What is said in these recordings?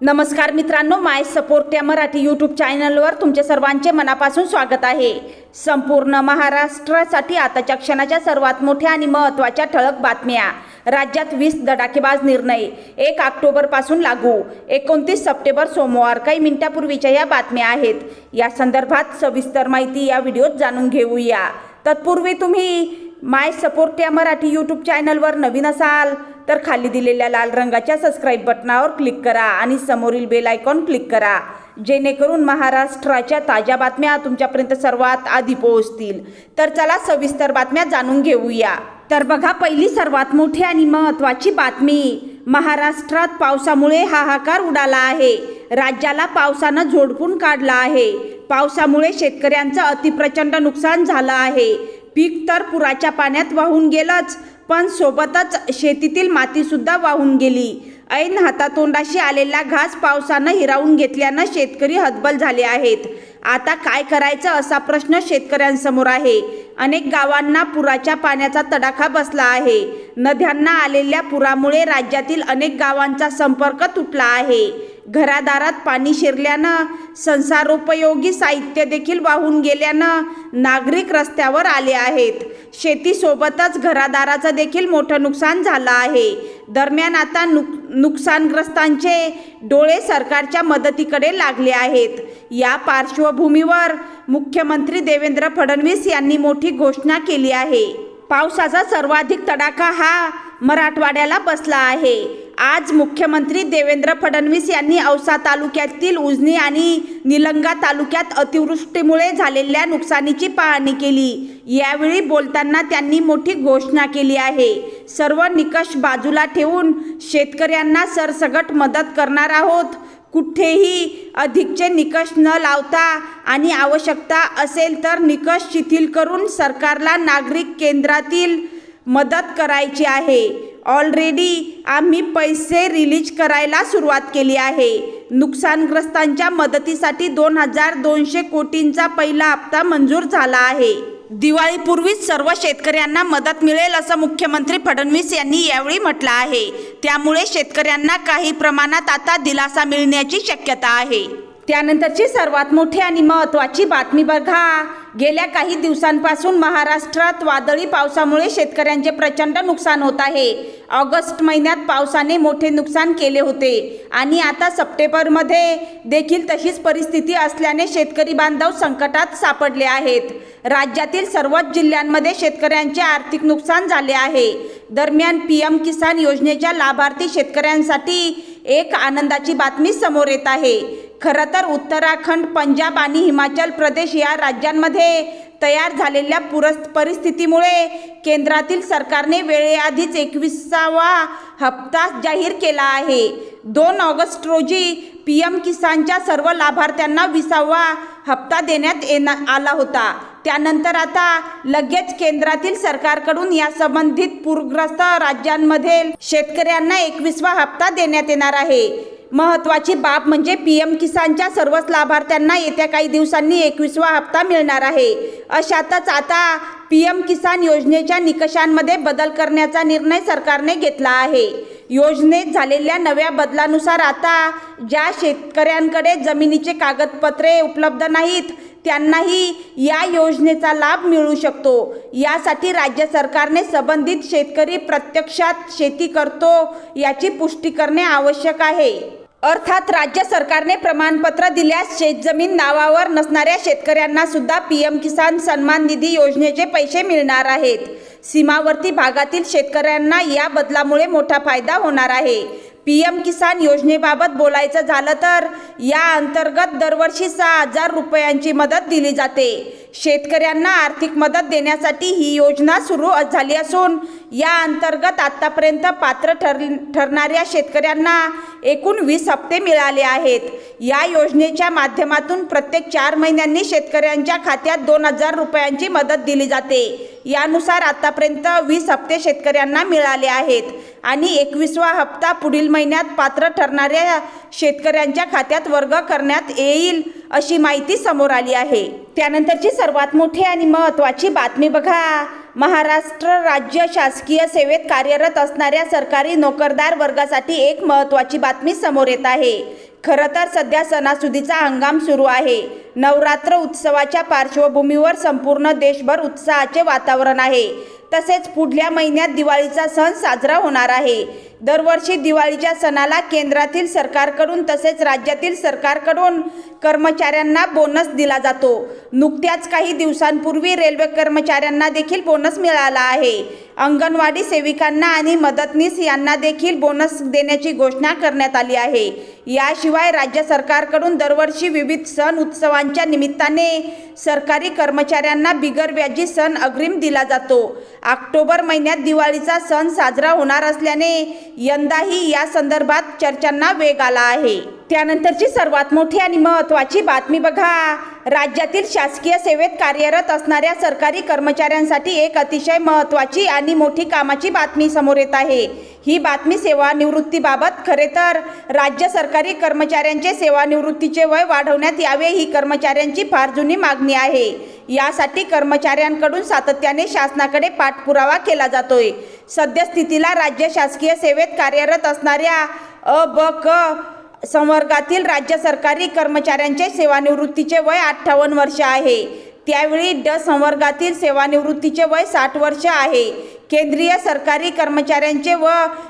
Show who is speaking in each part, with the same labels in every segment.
Speaker 1: नमस्कार मित्रांनो माय सपोर्ट या मराठी यूट्यूब चॅनलवर तुमचे सर्वांचे मनापासून स्वागत आहे. संपूर्ण महाराष्ट्रासाठी आताच्या क्षणाच्या सर्वात मोठ्या आणि महत्त्वाच्या ठळक बातम्या. राज्यात वीस धडाकेबाज निर्णय एक ऑक्टोबरपासून लागू. एकोणतीस सप्टेंबर सोमवार काही मिनिटापूर्वीच्या या बातम्या आहेत. या संदर्भात सविस्तर माहिती या व्हिडिओत जाणून घेऊया. तत्पूर्वी तुम्ही माय सपोर्ट या मराठी यूट्यूब चॅनलवर नवीन असाल तर खाली दिलेल्या लाल रंगाच्या सबस्क्राईब बटनावर क्लिक करा आणि समोरील बेल आयकॉन क्लिक करा. जेणेकरून महाराष्ट्राच्या ताज्या बातम्या तुमच्यापर्यंत सर्वात आधी पोहोचतील. तर चला सविस्तर बातम्या जाणून घेऊया. तर बघा पहिली सर्वात मोठी आणि महत्त्वाची बातमी महाराष्ट्रात पावसामुळे हाहाकार उडाला आहे. राज्याला पावसानं झोडपून काढला आहे. पावसामुळे शेतकऱ्यांचं अतिप्रचंड नुकसान झालं आहे. पीक तर पुराच्या पाण्यात वाहून गेलंच पण सोबतच शेतीतील मातीसुद्धा वाहून गेली. ऐन हातातोंडाशी आलेला घास पावसानं हिरावून घेतल्यानं शेतकरी हतबल झाले आहेत. आता काय करायचं असा प्रश्न शेतकऱ्यांसमोर आहे. अनेक गावांना पुराच्या पाण्याचा तडाखा बसला आहे. नद्यांना आलेल्या पुरामुळे राज्यातील अनेक गावांचा संपर्क तुटला आहे. घरादारात पाणी शिरल्यानं संसारोपयोगी साहित्य देखील वाहून गेल्यानं नागरिक रस्त्यावर आले आहेत. शेतीसोबतच घरादाराचं देखील मोठं नुकसान झालं आहे. दरम्यान आता नुक नुकसानग्रस्तांचे डोळे सरकारच्या मदतीकडे लागले आहेत. या पार्श्वभूमीवर मुख्यमंत्री देवेंद्र फडणवीस यांनी मोठी घोषणा केली आहे. पावसाचा सर्वाधिक तडाखा हा मराठवाड्याला बसला आहे. आज मुख्यमंत्री देवेंद्र फडणवीस यांनी औसा तालुक्यातील उजनी आणि निलंगा तालुक्यात अतिवृष्टीमुळे झालेल्या नुकसानीची पाहणी केली. यावेळी बोलताना त्यांनी मोठी घोषणा केली आहे. सर्व निकष बाजूला ठेवून शेतकऱ्यांना सरसगट मदत करणार आहोत. कुठेही अधिकचे निकष न लावता आणि आवश्यकता असेल तर निकष शिथिल करून सरकारला नागरिक केंद्रातील मदत करायची आहे. ऑलरेडी आम्ही पैसे रिलीज करायला सुरुवात केली आहे. नुकसानग्रस्तांच्या मदतीसाठी दोन हजार दोनशे कोटींचा पहिला हप्ता मंजूर झाला आहे. दिवाळीपूर्वीच सर्व शेतकऱ्यांना मदत मिळेल असं मुख्यमंत्री फडणवीस यांनी यावेळी म्हटलं आहे. त्यामुळे शेतकऱ्यांना काही प्रमाणात आता दिलासा मिळण्याची शक्यता आहे. त्यानंतरची सर्वात मोठी आणि महत्त्वाची बातमी बघा. गेल्या काही दिवसांपासून महाराष्ट्रात वादळी पावसामुळे शेतकऱ्यांचे प्रचंड नुकसान होत आहे. ऑगस्ट महिन्यात पावसाने मोठे नुकसान केले होते. आणि आता सप्टेंबरमध्ये देखील तशीच परिस्थिती असल्याने शेतकरी बांधव संकटात सापडले आहेत. राज्यातील सर्वच जिल्ह्यांमध्ये शेतकऱ्यांचे आर्थिक नुकसान झाले आहे. दरम्यान पी एम किसान योजनेच्या लाभार्थी शेतकऱ्यांसाठी एक आनंदाची बातमी समोर येत आहे. खरं तर उत्तराखंड पंजाब आणि हिमाचल प्रदेश या राज्यांमध्ये तयार झालेल्या पुरस् परिस्थितीमुळे केंद्रातील सरकारने वेळेआधीच एकविसावा हप्ता जाहीर केला आहे. दोन ऑगस्ट रोजी पी एम किसानच्या सर्व लाभार्थ्यांना विसावा हप्ता देण्यात येणार आला होता. त्यानंतर आता लगेच केंद्रातील सरकारकडून या संबंधित पूरग्रस्त राज्यांमधील शेतकऱ्यांना एकवीसवा हप्ता देण्यात येणार आहे. महत्त्वाची बाब म्हणजे पी एम किसानच्या सर्वच लाभार्थ्यांना येत्या काही दिवसांनी एकवीसवा हप्ता मिळणार आहे. अशातच आता पी एम किसान योजनेच्या निकषांमध्ये बदल करण्याचा निर्णय सरकारने घेतला आहे. योजनेत झालेल्या नव्या बदलानुसार आता ज्या शेतकऱ्यांकडे जमिनीचे कागदपत्रे उपलब्ध नाहीत त्यांनाही या योजनेचा लाभ मिळू शकतो. यासाठी राज्य सरकारने संबंधित शेतकरी प्रत्यक्षात शेती करतो याची पुष्टी करणे आवश्यक आहे. अर्थात राज्य सरकारने प्रमाणपत्र दिल्यास शेतजमीन नावावर नसणाऱ्या शेतकऱ्यांना सुद्धा पी एम किसान सन्मान निधी योजनेचे पैसे मिळणार आहेत. सीमावर्ती भागातील शेतकऱ्यांना या बदलामुळे मोठा फायदा होणार आहे. पी एम किसान योजनेबाबत बोलायचं झालं तर या अंतर्गत दरवर्षी सहा हजार रुपयांची मदत दिली जाते. शेतकऱ्यांना आर्थिक मदत देण्यासाठी ही योजना सुरू झाली असून या अंतर्गत आत्तापर्यंत पात्र ठर ठरणाऱ्या शेतकऱ्यांना एकूण वीस हप्ते मिळाले आहेत. या योजनेच्या माध्यमातून प्रत्येक चार महिन्यांनी शेतकऱ्यांच्या खात्यात दोन हजार रुपयांची मदत दिली जाते. यानुसार आतापर्यंत वीस हप्ते शेतकऱ्यांना मिळाले आहेत. आणि एकवीसवा हप्ता पुढील महिन्यात पात्र ठरणाऱ्या शेतकऱ्यांच्या खात्यात वर्ग करण्यात येईल अशी माहिती समोर आली आहे. त्यानंतरची सर्वात मोठी आणि महत्त्वाची बातमी बघा. महाराष्ट्र राज्य शासकीय सेवेत कार्यरत असणाऱ्या सरकारी नोकरदार वर्गासाठी एक महत्त्वाची बातमी समोर येत आहे. खरं तर सध्या सणासुदीचा हंगाम सुरू आहे. नवरात्र उत्सवाच्या पार्श्वभूमीवर संपूर्ण देशभर उत्साहाचे वातावरण आहे. तसेच पुढल्या महिन्यात दिवाळीचा सण साजरा होणार आहे. दरवर्षी दिवाळीच्या सणाला केंद्रातील सरकारकडून तसेच राज्यातील सरकारकडून कर्मचाऱ्यांना बोनस दिला जातो. नुकत्याच काही दिवसांपूर्वी रेल्वे कर्मचाऱ्यांना देखील बोनस मिळाला आहे. अंगणवाडी सेविकांना आणि मदतनीस यांना देखील बोनस देण्याची घोषणा करण्यात आली आहे. याशिवाय राज्य सरकारकडून दरवर्षी विविध सण उत्सवांच्या निमित्ताने सरकारी कर्मचाऱ्यांना बिगरव्याजी सण अग्रिम दिला जातो. ऑक्टोबर महिन्यात दिवाळीचा सण साजरा होणार असल्याने यंदाही या संदर्भात चर्चांना वेग आला आहे. त्यानंतरची सर्वात मोठी आणि महत्त्वाची बातमी बघा. राज्यातील शासकीय सेवेत कार्यरत असणाऱ्या सरकारी कर्मचाऱ्यांसाठी एक अतिशय महत्त्वाची आणि मोठी कामाची बातमी समोर येत आहे. ही बातमी सेवानिवृत्तीबाबत खरे तर राज्य सरकारी कर्मचाऱ्यांचे सेवानिवृत्तीचे वय वाढवण्यात यावे ही कर्मचाऱ्यांची फार जुनी मागणी आहे. यासाठी कर्मचाऱ्यांकडून सातत्याने शासनाकडे पाठपुरावा केला जातोय. सद्यस्थितीला राज्य शासकीय सेवेत कार्यरत असणाऱ्या अ ब क संवर्गातील राज्य सरकारी कर्मचाऱ्यांचे सेवानिवृत्तीचे वय अठ्ठावन्न वर्ष आहे. त्यावेळी ड संवर्गातील सेवानिवृत्तीचे वय साठ वर्ष आहे. केंद्रीय सरकारी कर्मचाऱ्यांचे व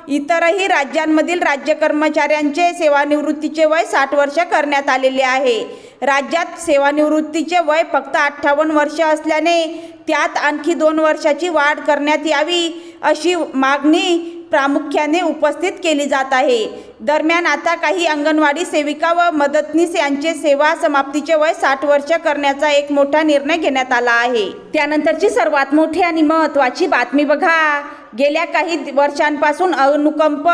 Speaker 1: इतरही राज्यांमधील राज्य कर्मचाऱ्यांचे सेवानिवृत्तीचे वय साठ वर्ष करण्यात आलेले आहे. राज्यात सेवानिवृत्तीचे वय फक्त अठ्ठावन्न वर्ष असल्याने त्यात आणखी दोन वर्षाची वाढ करण्यात यावी अशी मागणी प्रामुख्याने उपस्थित केली जात आहे. दरम्यान आता काही अंगणवाडी सेविका व मदतनीस यांचे सेवा समाप्तीचे वय साठ वर्ष करण्याचा एक मोठा निर्णय घेण्यात आला आहे. त्यानंतरची सर्वात मोठी आणि महत्त्वाची बातमी बघा. गेल्या काही वर्षांपासून अनुकंप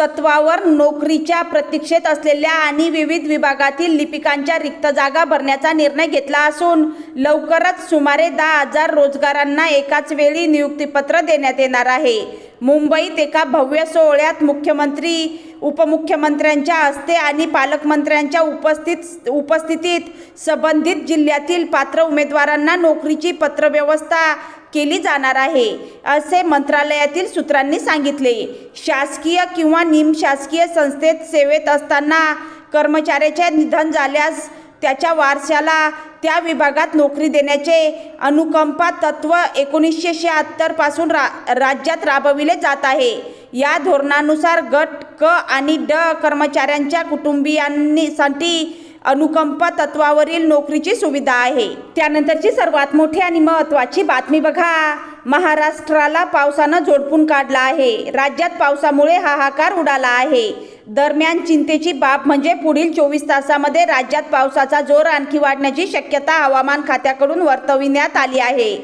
Speaker 1: तत्वावर नोकरीच्या प्रतीक्षेत असलेल्या आणि विविध विभागातील लिपिकांच्या रिक्त जागा भरण्याचा निर्णय घेतला असून लवकरच सुमारे दहा हजार रोजगारांना एकाच वेळी नियुक्तीपत्र देण्यात येणार आहे. मुंबईत एका भव्य सोहळ्यात मुख्यमंत्री उपमुख्यमंत्र्यांच्या हस्ते आणि पालकमंत्र्यांच्या उपस्थित उपस्थितीत संबंधित जिल्ह्यातील पात्र उमेदवारांना नोकरीची पत्रव्यवस्था केली जाणार आहे असे मंत्रालयातील सूत्रांनी सांगितले. शासकीय किंवा निमशासकीय संस्थेत सेवेत असताना कर्मचाऱ्याचे निधन झाल्यास त्याच्या वारशाला त्या विभागात नोकरी देण्याचे अनुकंपा तत्व एकोणीसशे शहात्तरपासून रा राज्यात राबविले जात आहे. या धोरणानुसार गट क आणि ड कर्मचाऱ्यांच्या कुटुंबियांसाठी अनुकंपा तत्वावरील नोकरीची सुविधा आहे. त्यानंतरची सर्वात मोठी आणि महत्त्वाची बातमी बघा. महाराष्ट्राला पावसानं झोडपून काढला आहे. राज्यात पावसामुळे हाहाकार उडाला आहे. दरम्यान चिंतेची बाब म्हणजे पुढील चोवीस तासामध्ये राज्यात पावसाचा जोर आणखी वाढण्याची शक्यता हवामान खात्याकडून वर्तविण्यात आली आहे.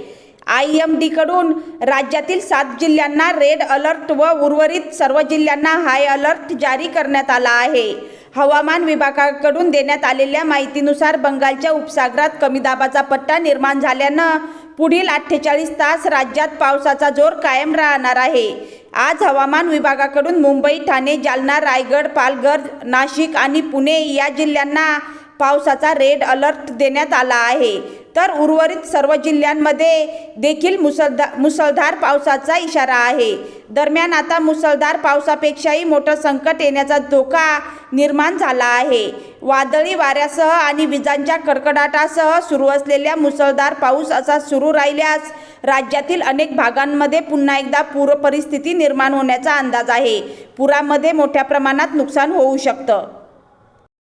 Speaker 1: आय एम डीकडून राज्यातील सात जिल्ह्यांना रेड अलर्ट व उर्वरित सर्व जिल्ह्यांना हाय अलर्ट जारी करण्यात आला आहे. हवामान विभागाकडून देण्यात आलेल्या माहितीनुसार बंगालच्या उपसागरात कमी दाबाचा पट्टा निर्माण झाल्यानं पुढील अठ्ठेचाळीस तास राज्यात पावसाचा जोर कायम राहणार आहे. आज हवामान विभागाकडून मुंबई ठाणे जालना रायगड पालघर नाशिक आणि पुणे या जिल्ह्यांना पावसाचा रेड अलर्ट देण्यात आला आहे. तर उर्वरित सर्व जिल्ह्यांमध्ये देखील मुसळधा मुसळधार पावसाचा इशारा आहे. दरम्यान आता मुसळधार पावसापेक्षाही मोठं संकट येण्याचा धोका निर्माण झाला आहे. वादळी वाऱ्यासह आणि विजांच्या कडकडाटासह सुरू असलेल्या मुसळधार पाऊस असा सुरू राहिल्यास राज्यातील अनेक भागांमध्ये पुन्हा एकदा पूर परिस्थिती निर्माण होण्याचा अंदाज आहे. पुरामध्ये मोठ्या प्रमाणात नुकसान होऊ शकतं.